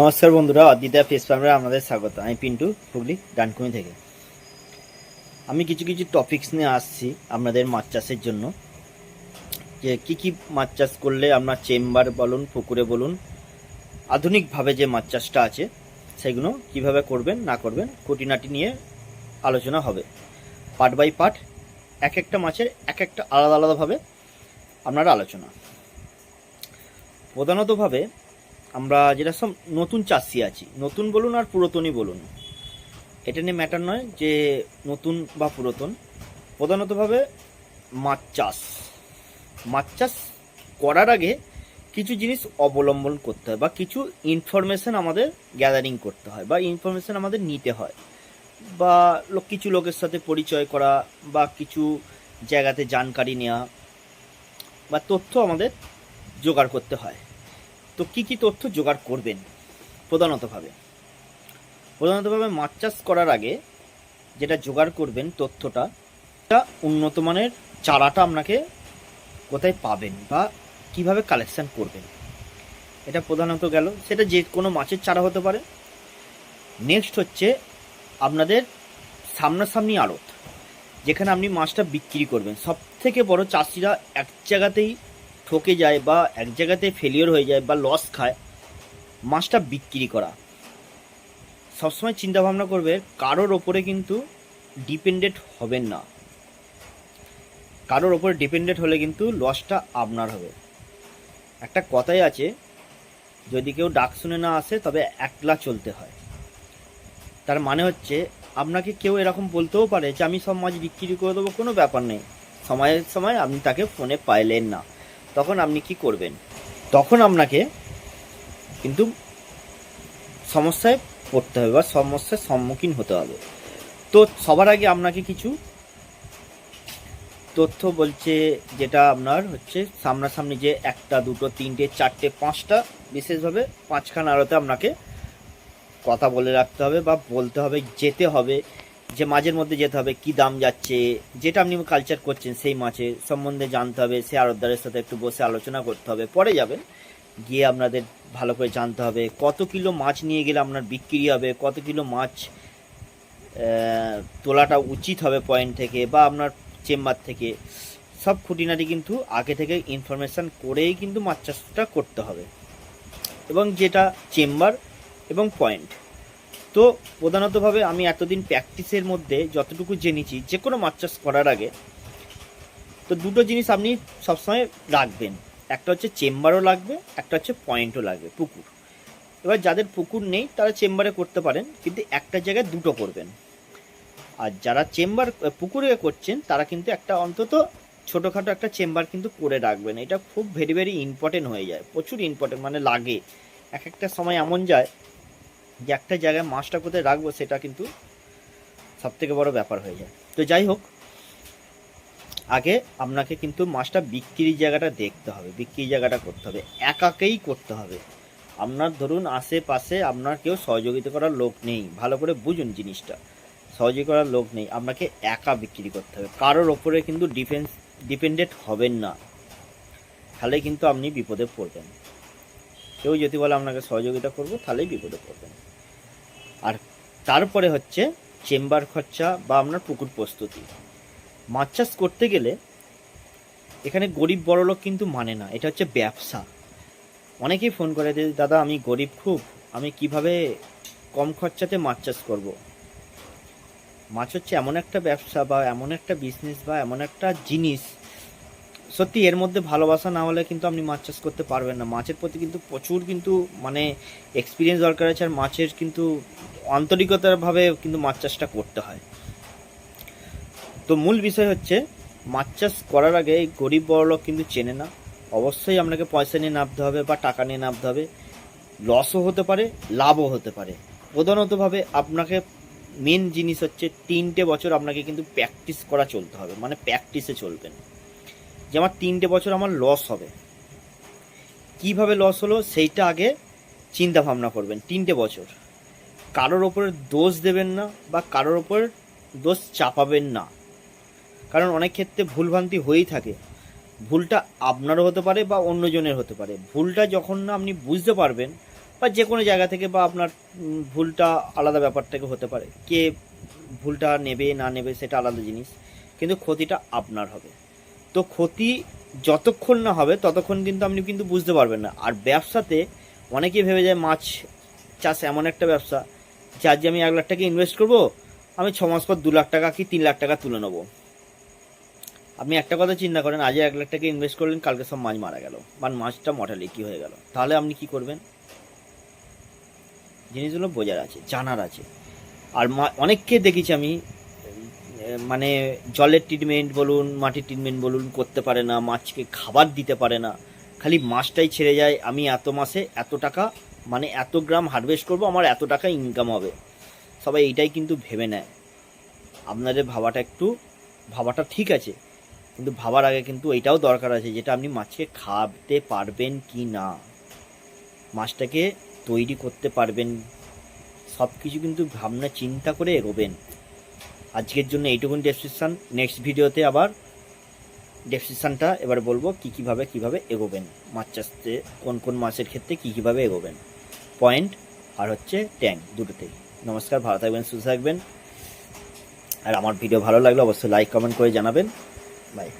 নমস্কার বন্ধুরা, অদ্বিতা ফেস ফার্মে আপনাদের স্বাগত। আমি পিন্টু হুগলি, ডানকুনি থেকে। আমি কিছু কিছু টপিকস নিয়ে আসছি আপনাদের মাছ চাষের জন্য। যে কী কী মাছ চাষ করলে আপনার চেম্বার বলুন, পুকুরে বলুন, আধুনিকভাবে যে মাছ চাষটা আছে, সেগুলো কীভাবে করবেন, না করবেন, খুঁটিনাটি নিয়ে আলোচনা হবে। পার্ট বাই পার্ট এক একটা মাছের এক একটা আলাদা আলাদাভাবে আপনার আলোচনা। প্রধানতভাবে আমরা যেটা সব নতুন চাষি আছি। নতুন বলুন আর পুরাতনই বলুন। এটা নিয়ে ম্যাটার নয় যে নতুন বা পুরাতন। প্রধানতভাবে মাছ চাষ। মাছ চাষ করার আগে কিছু জিনিস অবলম্বন করতে হয় বা কিছু ইনফরমেশন আমাদের গ্যাদারিং করতে হয় বা ইনফরমেশন আমাদের নিতে হয়। বা লোক কিছু লোকের সাথে পরিচয় করা বা কিছু জায়গাতে জানকারি নেওয়া বা তথ্য আমাদের জোগাড় করতে হয়। তো কি কি তথ্য জোগাড় করবেন? প্রধানতভাবে। প্রধানতভাবে মাছ চাষ করার আগে যেটা জোগাড় করবেন তথ্যটা তা উন্নত মানের চারাটা আপনাকে কোথায় পাবেন বা কীভাবে কালেকশন করবেন। এটা প্রধানত গেল, সেটা যে কোনো মাছের চারা হতে পারে। নেক্সট হচ্ছে আপনাদের সামনাসামনি আড়ত, যেখানে আপনি মাছটা বিক্রি করবেন। সব থেকে বড় চাষিরা এক জায়গাতেই ঠকে যায় বা এক জায়গাতে ফেলিওর হয়ে যায় বা লস খায়, মাছটা বিক্রি করা। সবসময় চিন্তা ভাবনা করবে কারোর ওপরে কিন্তু ডিপেন্ডেন্ট হবেন না। কারোর ওপরে ডিপেন্ডেন্ট হলে কিন্তু লসটা আপনার হবে। একটা কথাই আছে, যদি কেউ ডাক শুনে না আসে, তবে একলা চলতে হয়। তার মানে হচ্ছে, আপনাকে কেউ এরকম বলতেও পারে যে, আমি সব মাছ বিক্রি করে দেবো, কোনো ব্যাপার নেই। সময়ের সময় আপনি তাকে ফোনে পাইলেন না। তখন আপনি কি করবেন? তখন আপনাকে কিন্তু সমস্যায় পড়তে হবে বা সমস্যার সম্মুখীন হতে হবে। তো সবার আগে আপনাকে কিছু তথ্য বলছে, যেটা আপনার হচ্ছে সামনাসামনি যে একটা, দুটো, তিনটে, চারটে, পাঁচটা, বিশেষভাবে পাঁচখান আড়তে আপনাকে কথা বলে রাখতে হবে বা বলতে হবে, যেতে হবে। যে মাঝের মধ্যে যেতে হবে, কি দাম যাচ্ছে, যেটা আপনি কালচার করছেন সেই মাছের সম্বন্ধে জানতে হবে, সে আড়তদারের সাথে একটু বসে আলোচনা করতে হবে। পরে যাবেন, গিয়ে আপনাদের ভালো করে জানতে হবে কত কিলো মাছ নিয়ে গেলে আপনার বিক্রি হবে, কত কিলো মাছ তোলাটা উচিত হবে পয়েন্ট থেকে বা আপনার চেম্বার থেকে। সব খুঁটিনাটি কিন্তু আগে থেকে ইনফরমেশান করেই কিন্তু মাছ চাষটা করতে হবে। এবং যেটা চেম্বার এবং পয়েন্ট তো প্রধানতভাবে আমি এতদিন প্র্যাকটিসের মধ্যে যতটুকু জেনেছি যে কোনো মাছ চাষ করার আগে, তো দুটো জিনিস আপনি সবসময় রাখবেন। একটা হচ্ছে চেম্বারও লাগবে, একটা হচ্ছে পয়েন্টও লাগবে, পুকুর। এবার যাদের পুকুর নেই, তারা চেম্বারে করতে পারেন, কিন্তু একটা জায়গায় দুটো করবেন। আর যারা চেম্বার পুকুরে করছেন, তারা কিন্তু একটা অন্তত ছোটোখাটো একটা চেম্বার কিন্তু করে রাখবেন। এটা খুব ভেরি ভেরি ইম্পর্টেন্ট হয়ে যায়। প্রচুর ইম্পর্টেন্ট মানে লাগে। এক একটা সময় এমন যায় যে একটা জায়গায় মাছটা কোথায় রাখব সেটা কিন্তু সবথেকে বড় ব্যাপার হয়ে যায়। তো যাই হোক, আগে আপনাকে কিন্তু মাছটা বিক্রির জায়গাটা দেখতে হবে বিক্রির জায়গাটা করতে হবে, একাকেই করতে হবে। আপনার ধরুন আশেপাশে আপনার কেউ সহযোগিতা করার লোক নেই, ভালো করে বুঝুন জিনিসটা। সহযোগী করার লোক নেই, আপনাকে একা বিক্রি করতে হবে। কারোর ওপরে কিন্তু ডিফেন্স, ডিপেন্ডেন্ট হবেন না। তাহলে কিন্তু আপনি বিপদে পড়বেন। কেউ যদি বলে আপনাকে সহযোগিতা করব, তাহলেই বিপদে পড়বেন। আর তারপরে হচ্ছে চেম্বার খরচা বা আপনার পুকুর প্রস্তুতি। মাছ চাষ করতে গেলে এখানে গরিব বড়লোক কিন্তু মানে না, এটা হচ্ছে ব্যবসা। অনেকেই ফোন করে যে, দাদা, আমি গরিব খুব, আমি কীভাবে কম খরচাতে মাছ চাষ করব? মাছ হচ্ছে এমন একটা ব্যবসা বা এমন একটা বিজনেস বা এমন একটা জিনিস সত্যি, এর মধ্যে ভালোবাসা না হলে কিন্তু আপনি মাছ চাষ করতে পারবেন না। মাছের প্রতি কিন্তু প্রচুর কিন্তু মানে এক্সপিরিয়েন্স দরকার আছে, আর মাছের কিন্তু আন্তরিকতাভাবে কিন্তু মাছ চাষটা করতে হয়। তো মূল বিষয় হচ্ছে, মাছ চাষ করার আগে গরিব বড়লোক কিন্তু চেনে না। অবশ্যই আপনাকে পয়সা নিয়ে নামতে হবে বা টাকা নিয়ে নামতে হবে। লসও হতে পারে, লাভও হতে পারে। প্রধানতভাবে আপনাকে মেন জিনিস হচ্ছে, তিনটে বছর আপনাকে কিন্তু প্র্যাকটিস করা চলতে হবে। মানে প্র্যাকটিসে চলবেন। যে আমার তিনটে বছর আমার লস হবে। কীভাবে লস হলো সেইটা আগে চিন্তা ভাবনা করবেন, তিনটে বছর। কারোর ওপরে দোষ দেবেন না বা কারোর ওপর দোষ চাপাবেন না। কারণ অনেক ক্ষেত্রে ভুলভ্রান্তি হয়েই থাকে। ভুলটা আপনারও হতে পারে বা অন্যজনের হতে পারে। ভুলটা যখন না আপনি বুঝতে পারবেন বা যে কোনো জায়গা থেকে বা আপনার ভুলটা আলাদা ব্যাপার থেকে হতে পারে। কে ভুলটা নেবে না নেবে সেটা আলাদা জিনিস। কিন্তু ক্ষতিটা আপনার হবে। তো ক্ষতি যতক্ষণ না হবে, ততক্ষণ কিন্তু আপনি কিন্তু বুঝতে পারবেন না। আর ব্যবসাতে অনেকেই ভেবে যায়, মাছ চাষ এমন একটা ব্যবসা যে আমি এক লাখ টাকা ইনভেস্ট করব, আমি ছ মাস পর দু লাখ টাকা কি তিন লাখ টাকা তুলে নেব। আপনি একটা কথা চিন্তা করেন আজ এক লাখ টাকা ইনভেস্ট করলেন, কালকে সব মাছ মারা গেল। বা মাছটা মর্টালি কি হয়ে গেল? তাহলে আপনি কি করবেন? জিনিসগুলো বোঝার আছে, জানার আছে। আর অনেককে দেখেছি আমি মানে জলের ট্রিটমেন্ট বলুন, মাটির ট্রিটমেন্ট বলুন করতে পারে না, মাছকে খাবার দিতে পারে না। খালি মাছটাই ছেড়ে যায়, আমি এত মাসে এত টাকা মানে এত গ্রাম হারভেস্ট করব, আমার এত টাকা ইনকাম হবে। সবাই এইটাই কিন্তু ভেবে নেয়। আপনাদের ভাবাটা একটু, ভাবাটা ঠিক আছে, কিন্তু ভাবার আগে কিন্তু এটাও দরকার আছে, যেটা আপনি মাছকে খাওয়াতে পারবেন কি না। মাছটাকে তৈরি করতে পারবেন সব কিছু কিন্তু ভাবনা চিন্তা করে এগোবেন। আজকের জন্য এইটুকুন ডেসক্রিপশান নেক্সট ভিডিওতে আবার ডেসক্রিপশানটা এবার বলব কী কীভাবে কীভাবে এগোবেন। মাছ চাষতে কোন কোন মাছের ক্ষেত্রে কী কীভাবে এগোবেন। পয়েন্ট আর হচ্ছে ট্যাঙ্ক দুটোতেই। নমস্কার, ভালো থাকবেন, সুস্থ থাকবেন। আর আমার ভিডিও ভালো লাগলে অবশ্যই লাইক কমেন্ট করে জানাবেন। বাই